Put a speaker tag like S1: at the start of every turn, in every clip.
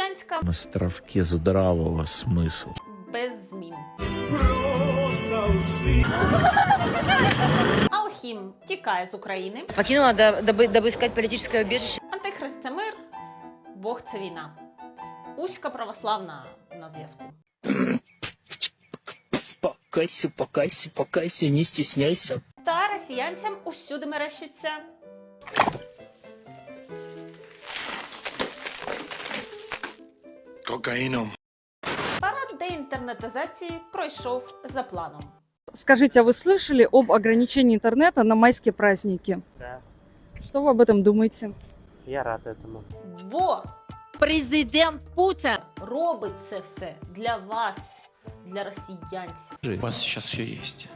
S1: росіянська
S2: островке здравого смысла.
S1: без змін. Алхім тікає з України.
S3: Покинула, да- дабы, дабы искать политическое убежище.
S1: Антихрист це мир, Бог це війна. Уська православна на зв'язку.
S4: Покайся, покайся, покайся, не стесняйся.
S1: Та росіянцям усюди мерещиться.
S5: Кокаином.
S1: Парад деінтернетизації пройшов за планом.
S6: Скажите, а вы слышали об ограничении интернета на майские праздники?
S7: Да,
S6: Что вы об этом думаете?
S7: я рад этому.
S1: Бо
S8: Президент Путін
S1: робить це все для вас, для росіянців.
S9: У вас сейчас все есть.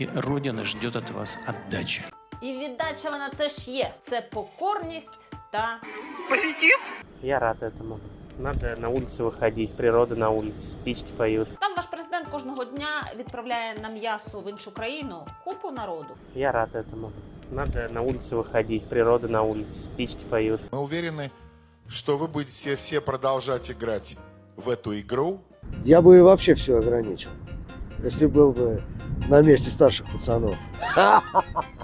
S9: И Родина ждет от вас отдачи.
S1: І віддача вона теж є. Це покорність та
S7: Я рад этому. Надо на улицу выходить, природа на улице, птички поют.
S1: там ваш президент кожного дня відправляє на м'ясо в іншу країну купу народу.
S7: Я рад этому. Надо на улицу выходить, природа на улице, птички поют.
S5: Мы уверены, что вы будете все продолжать играть в эту игру.
S10: Я бы и вообще все ограничил, если был бы на месте старших пацанов.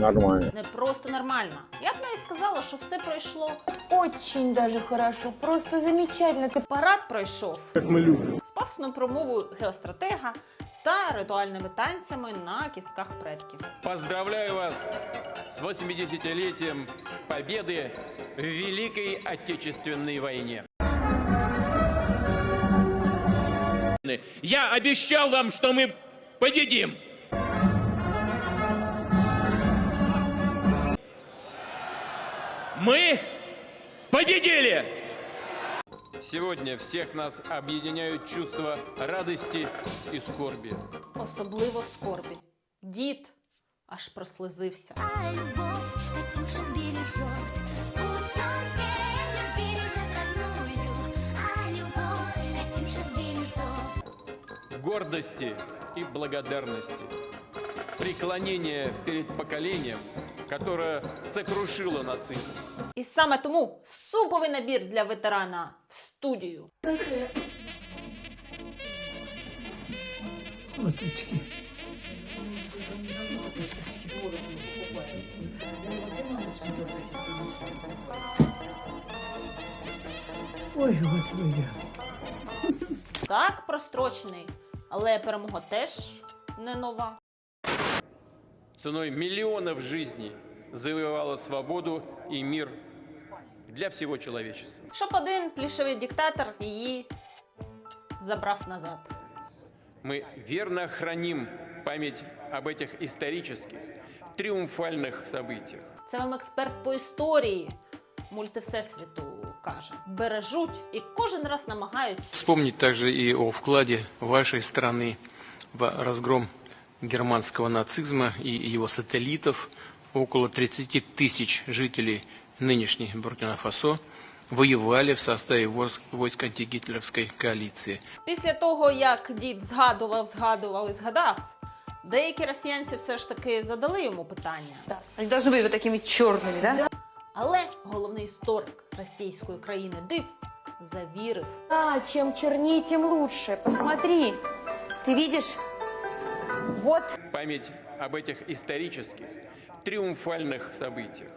S2: Нормально.
S1: Не просто нормально. Я б навіть сказала, що все пройшло.
S8: Очень даже хорошо, просто замечательно.
S1: Парад пройшов
S10: Как мы любим.
S1: з пафосною промовою геостратега та ритуальними танцями на кістках предків.
S11: Поздравляю вас с 80-летием победы в Великой Отечественной войне. Я обещал вам, что мы победим. Мы победили! Сегодня всех нас объединяют чувства радости и скорби.
S1: Особливо скорбі. Дід аж прослизився.
S8: А Катюша бережет родную. А Катюша
S11: гордости и благодарности, преклонения перед поколением, которое сокрушило нацизм.
S1: І саме тому суповий набір для ветерана в студію.
S10: Ой, господи.
S1: Так, прострочений, але перемога теж не нова.
S11: Ценой миллионов жизней завоевала свободу и мир для всего человечества.
S1: Щоб один плішевий диктатор її забрав назад.
S11: Мы верно храним память об этих исторических, триумфальных событиях.
S1: Це вам експерт по історії мультивсесвіту каже. Бережуть і кожен раз намагаються
S9: Вспомнить также и о вкладе вашей страны в разгром германского нацизма и его сателлитов. Около 30 тысяч жителей нынешней Буркина-Фасо воевали в составе войск, войск антигитлеровской коалиции.
S1: Після того, як дід згадував, згадував і згадав, деякі росіянці все ж таки задали йому питання.
S3: Они должны быть вот такими черными, да?
S1: Але головний історик російської країни див завірив.
S8: А, чем чернее, тем лучше. Посмотри. Ты видишь? Вот
S11: Память об этих исторических, триумфальных событиях.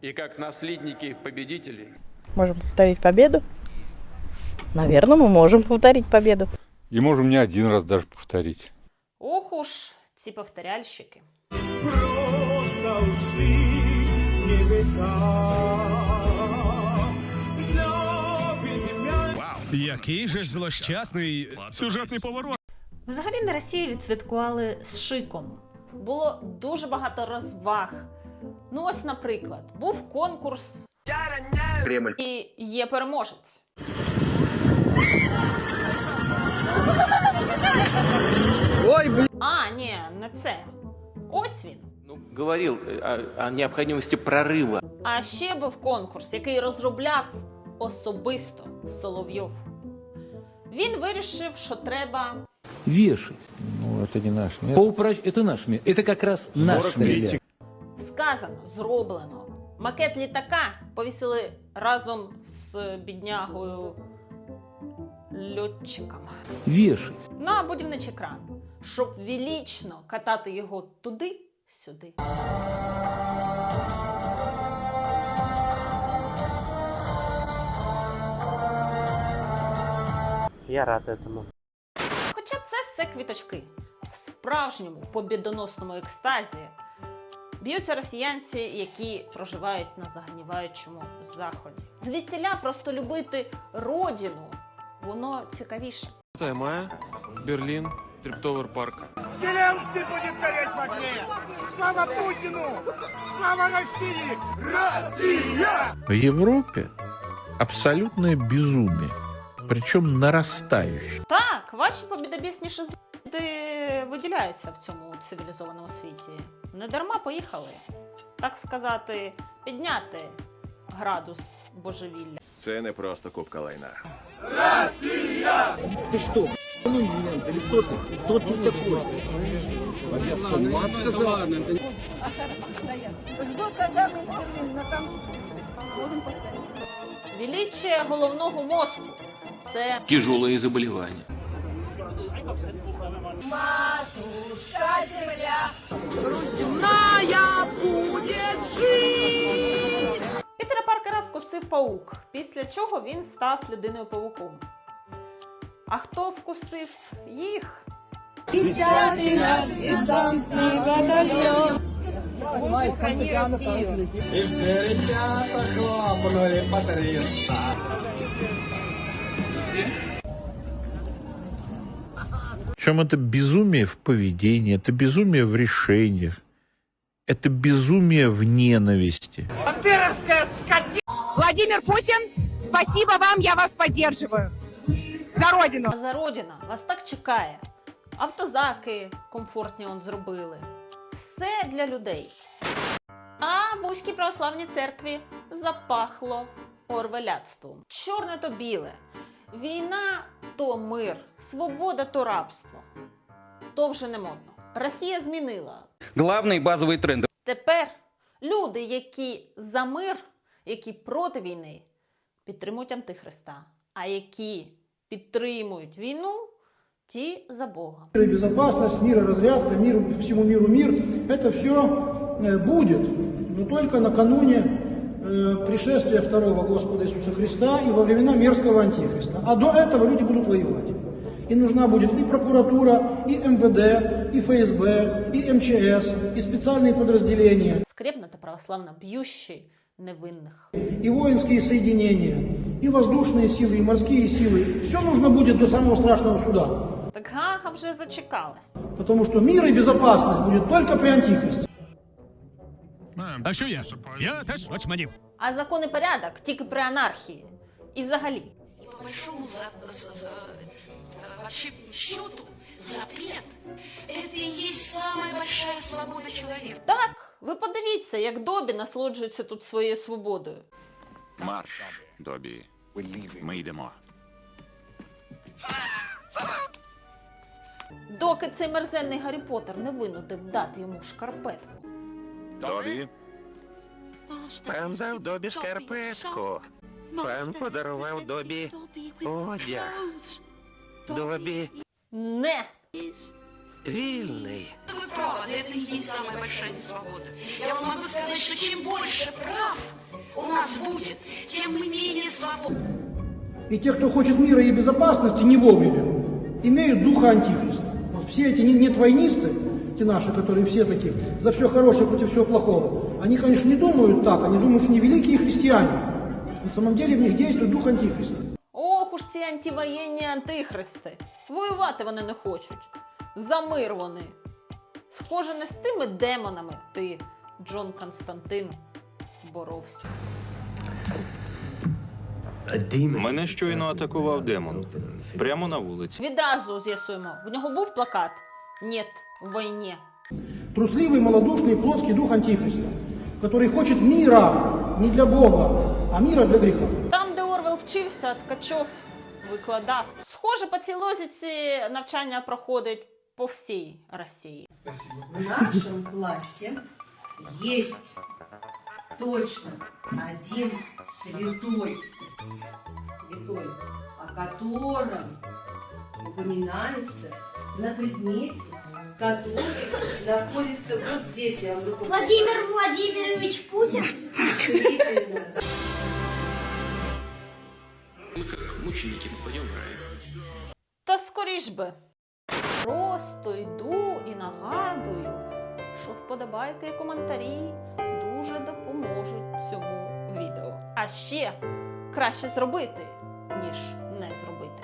S11: И как наследники победителей
S6: Можем повторить победу? Наверное, мы можем повторить победу.
S2: И можем не один раз даже повторить.
S1: Ох уж ці повторяльщики.
S4: Який же злощасний сюжетний поворот.
S1: Взагалі на Росії відсвяткували з шиком. Було дуже багато розваг. Ну, ось, наприклад, був конкурс.
S5: Кремль.
S1: І є переможець.
S10: Ой, блин.
S1: А, ні, не це. Ось він.
S9: Ну, говорил о, о необходимости прорыва.
S1: А ще був конкурс, який розробляв особисто Соловйов. Він вирішив, що треба
S2: Вешать. Ну, это не наш метод.
S4: Поуправ... Это наш мир. Это как раз наш мир.
S1: сказано, зроблено. Макет літака повісили разом з біднягою льотчиком
S2: Вешать.
S1: на будівничий кран, щоб вілічно катати його туди-сюди.
S7: Я рад этому.
S1: Хоча це все квіточки. В справжньому побідоносному екстазі б'ються росіянці, які проживають на загніваючому заході. Звідтіля просто любити родину, воно цікавіше.
S11: 5 мая, Берлин, Триптовер парк.
S4: Зеленский будет гореть в огне! Слава Путину! Слава России! Россия!
S2: В Европе абсолютное безумие. Причем нарастающее.
S1: Так, ваші побідобісні шизди виділяються в цьому цивілізованому світі. Не дарма поїхали, так сказати, підняти градус божевілля.
S4: Це не просто кубка лайна.
S10: Ты что, монумент или кто ты? Кто ты такой? Я автомат сказал.
S1: Величчя головного мозку це
S9: Тяжелые заболевания.
S1: Пітера Паркера вкусив паук, після чого він став людиною павуком. А хто вкусив їх?
S5: И все ребята хлопнули по 300.
S2: Причем это безумие в поведении, это безумие в решениях, это безумие в ненависти.
S3: Владимир Путин, спасибо вам, я вас поддерживаю. За родину.
S1: А за родина вас так чекає. Автозаки комфортні он зробили. Все для людей. А в Уській православній церкві запахло орвеляцтвом. Чорне то біле. Війна то мир, свобода то рабство. То вже не модно. Росія змінила.
S11: Главный базовый тренд.
S1: Тепер люди, які за мир, які проти війни, підтримують Антихриста, а які підтримують війну, ті за Бога.
S10: Мир и безопасность, мир и разрядка, мир всему миру мир, это все будет, но только накануне э, пришествия второго Господа Иисуса Христа и во времена мерзкого Антихриста. А до этого люди будут воевать. И нужна будет и прокуратура, и МВД, и ФСБ, и МЧС, и специальные подразделения,
S1: Скрепна та православна б'ющий невинних.
S10: и воинские соединения, и воздушные силы, и морские силы. Все нужно будет до самого страшного суда.
S1: Так Гага вже зачекалась.
S10: Потому что мир и безопасность будет только при Антихристе.
S4: А що я? Я теж очманів.
S1: А закон і порядок тільки при анархії. І взагалі.
S8: По большому за, за- за- вообще счету запрет это и есть самая большая свобода человека.
S1: Так, ви подивіться, як Добі насолоджується тут своєю свободою.
S12: Марш, Добі. Ми йдемо.
S1: Доки цей мерзенний Гаррі Поттер не винудив дати йому шкарпетку.
S12: Добі. Пан дав Добі шкарпетку. Пан подарував Добі одяг. Добі
S1: Не!
S12: вільний.
S8: Вы правы, это и есть самая большая несвобода. Я вам могу сказать, что чем больше прав у нас будет, тем мы менее свободны.
S10: И те, кто хочет мира и безопасности не вовремя, имеют духа антихриста. Вот все эти не- нетвойнисты, те наши, которые все такие, за все хорошее против всего плохого, они, конечно, не думают так, они думают, что они великие христиане. На самом деле в них действует дух антихриста.
S1: Ох уж ці антивоєнні антихристи. Воювати вони не хочуть. За мир вони. Схоже, не з тими демонами ти, Джон Константин, боровся.
S11: Мене щойно атакував демон. Прямо на вулиці.
S1: Відразу з'ясуємо, в нього був плакат? Ніт, в війні.
S10: Трусливый, малодушный, плотский дух антихриста, который хочет мира не для Бога, а мира для греха.
S1: Там, де Орвел вчився, Ткачов викладав. Схоже, по цій лозіці навчання проходить по всій Росії.
S3: В нашем классе есть
S13: точно, один святой, святой, о котором упоминается на предмете, который находится вот здесь. Я вам руку
S14: Владимир Владимирович Путин.
S9: Мы как мученики попадем в рай.
S1: Та скоріш би. Просто йду і нагадую, що вподобайки і коментарі дуже допоможуть цьому відео. А ще краще зробити, ніж не зробити.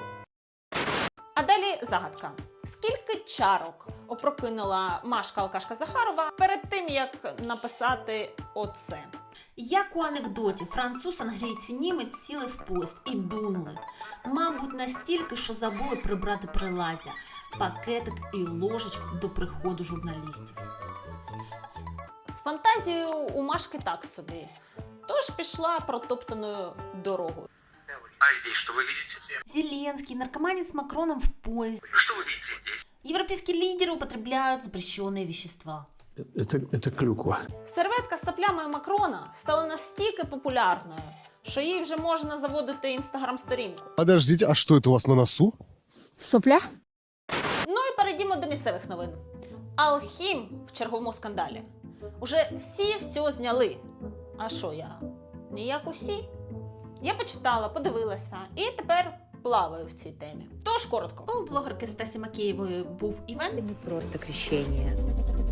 S1: А далі загадка. Скільки чарок опрокинула Машка Алкашка Захарова перед тим, як написати оце? Як у анекдоті француз, англійці, німець сіли в поїзд і думали. Мабуть, настільки, що забули прибрати приладдя, пакетик і ложечку до приходу журналістів. З фантазією у Машки так собі. Тож пішла протоптаною дорогою.
S15: А здесь что вы видите?
S1: Зеленский, наркоманец с Макроном в поезд.
S15: Что вы видите здесь?
S1: Европейские лидеры употребляют запрещенные вещества.
S4: Это, это клюква.
S1: Серветка з саплями Макрона стала настільки популярною, що їй вже можна заводити інстаграм-сторінку.
S16: Подождите, а что это у вас на носу?
S6: Сопля?
S1: Ну і перейдімо до місцевих новин. Алхім в черговому скандалі. Уже всі все зняли. А що я? Ніяк усі? Я почитала, подивилася і тепер плаваю в цій темі. Тож коротко. У блогерки Стасі Макеєвої був івент.
S17: Не просто крещение.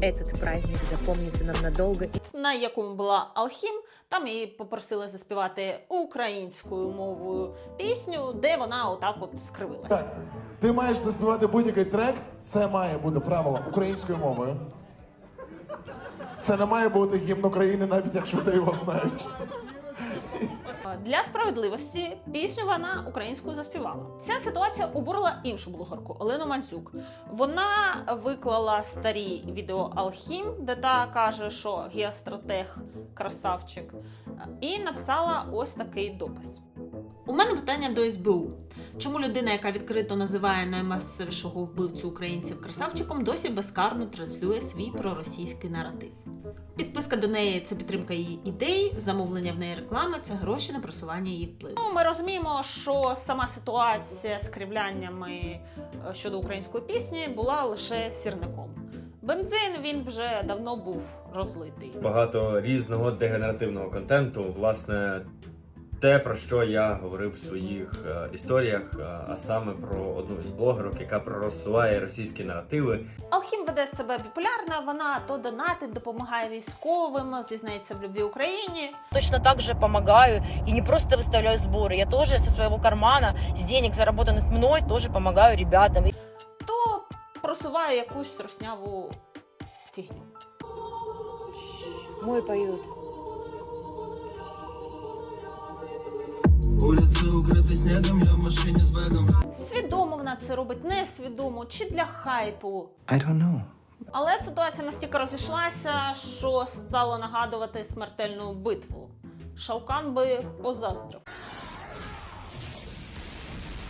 S17: Этот праздник запомнится нам надолго.
S1: на якому була Алхім, там її попросили заспівати українською мовою пісню, де вона отак от скривилася.
S18: Так, ти маєш заспівати будь-який трек, це має бути правило українською мовою. Це не має бути гімн України, навіть якщо ти його знаєш.
S1: Для справедливості пісню вона українською заспівала. Ця ситуація обурила іншу блогерку Олену Мандзюк. Вона виклала старі відео Алхім, де та каже, що геостратег красавчик, і написала ось такий допис. У мене питання до СБУ. Чому людина, яка відкрито називає наймасовішого вбивцю українців красавчиком, досі безкарно транслює свій проросійський наратив? Підписка до неї це підтримка її ідей, замовлення в неї реклами це гроші на просування її впливу. Ну, ми розуміємо, що сама ситуація з кривляннями е, щодо української пісні була лише сірником. Бензин він вже давно був розлитий.
S19: багато різного дегенеративного контенту. Власне, те, про що я говорив в своїх е, історіях, е, а саме про одну із блогерок, яка проросуває російські наративи.
S1: Алхім веде себе популярно, вона то донатить, допомагає військовим, зізнається в любві Україні.
S20: Точно так же помогаю и не просто выставляю сборы, я тоже со своего кармана, с денег, заработанных мной, тоже помогаю ребятам.
S1: То просуває якусь росняву фігню.
S20: Мой поет.
S21: Улицы укрыты снегом, я в машине с бэгом.
S1: Свідомо вона це робить, несвідомо чи для хайпу.
S22: I don't know.
S1: Але ситуація настільки розійшлася, що стало нагадувати смертельну битву. Шаукан би позаздрив.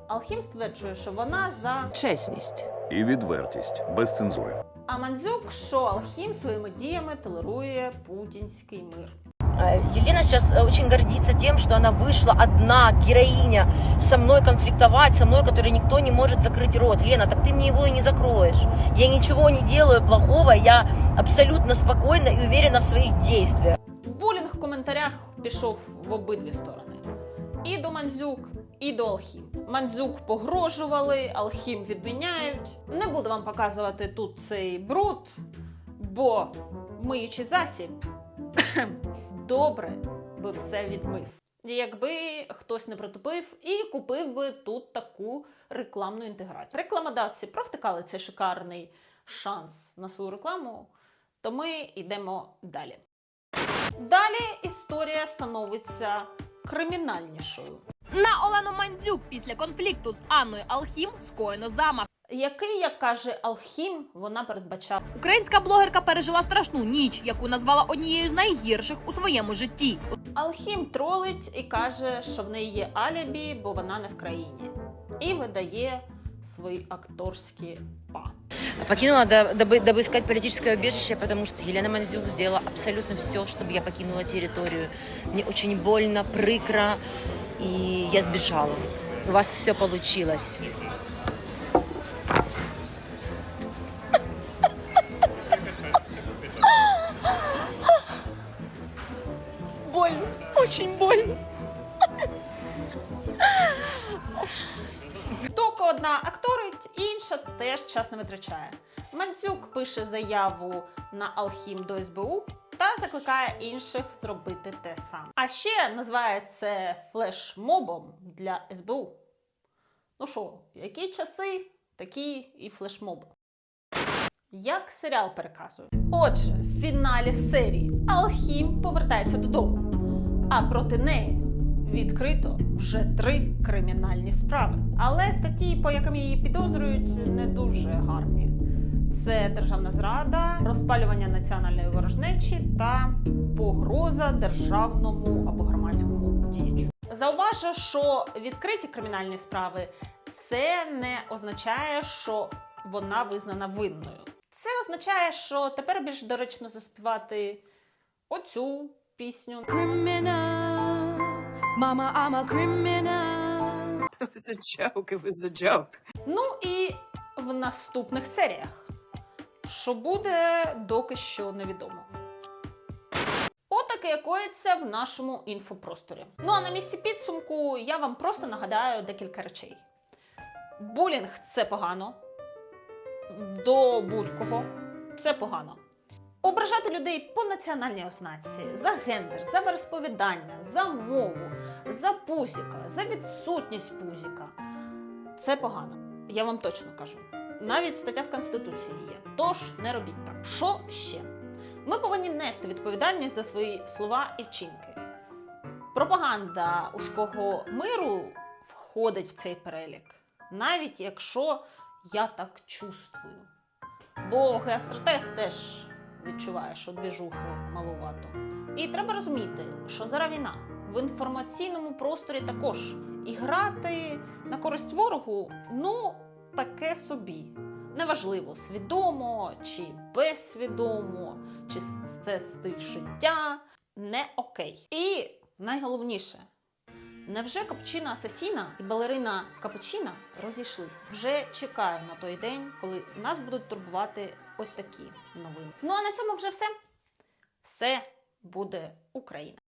S1: Алхім стверджує, що вона за
S23: Чесність. І відвертість без цензури.
S1: а Мандзюк, що Алхім своїми діями толерує путінський мир.
S20: Э, Елена сейчас э, очень гордится тем, что она вышла одна, героиня, со мной конфликтовать, со мной, которой никто не может закрыть рот. Лена, так ты мне его и не закроешь. Я ничего не делаю плохого, я абсолютно спокойна и уверена в своих действиях.
S1: Булінг в коментарях пішов в обидві сторони. І до Мандзюк, і до Алхім. Мандзюк погрожували, Алхім відміняють. Не буду вам показувати тут цей бруд, бо миючий засіб добре би все відмив. Якби хтось не протупив і купив би тут таку рекламну інтеграцію. Рекламодавці провтикали цей шикарний шанс на свою рекламу, то ми йдемо далі. Далі історія становиться кримінальнішою.
S24: На Олену Мандзюк після конфлікту з Анною Алхім скоєно замах
S1: Який, як каже Алхім, вона передбачала.
S24: Українська блогерка пережила страшну ніч, яку назвала однією з найгірших у своєму житті.
S1: Алхім тролить і каже, що в неї є алібі, бо вона не в країні, і видає свої акторські па.
S20: Покинула, да- дабы, дабы искать политическое убежище, потому что Елена Манзюк сделала абсолютно все, чтобы я покинула территорию. Мне очень больно, прикро, и я сбежала. У вас все получилось.
S1: Теж час не витрачає. Мандзюк пише заяву на Алхім до СБУ та закликає інших зробити те саме. А ще називає це флешмобом для СБУ. Ну що, які часи, такі і флешмоби. Як серіал переказує. Отже, в фіналі серії Алхім повертається додому, а проти неї відкрито вже три кримінальні справи. Але статті, по яким її підозрюють, не дуже гарні. Це державна зрада, розпалювання національної ворожнечі та погроза державному або громадському діячу. Зауважу, що відкриті кримінальні справи це не означає, що вона визнана винною. Це означає, що тепер більш доречно заспівати оцю пісню.
S24: Mama, I'm a criminal.
S3: It was a joke. It was a joke.
S1: Ну і в наступних серіях. Що буде, доки що невідомо. Отаке коїться в нашому інфопросторі. Ну а на місці підсумку я вам просто нагадаю декілька речей. Булінг це погано. До будь-кого це погано. Ображати людей по національній ознаці, за гендер, за веросповідання, за мову, за пузіка, за відсутність пузіка це погано. Я вам точно кажу. Навіть стаття в Конституції є. Тож не робіть так. Що ще? Ми повинні нести відповідальність за свої слова і вчинки. Пропаганда узького миру входить в цей перелік, навіть якщо я так чувствую. Бо геостратег теж відчуває, що двіжухи малувато. І треба розуміти, що зараз війна в інформаційному просторі також. І грати на користь ворогу ну таке собі. Неважливо, свідомо чи безсвідомо, чи це стиль життя не окей. І найголовніше, невже капучина Асасіна і балерина Капучина розійшлись? Вже чекаю на той день, коли нас будуть турбувати ось такі новини. Ну а на цьому вже все. Все буде Україна.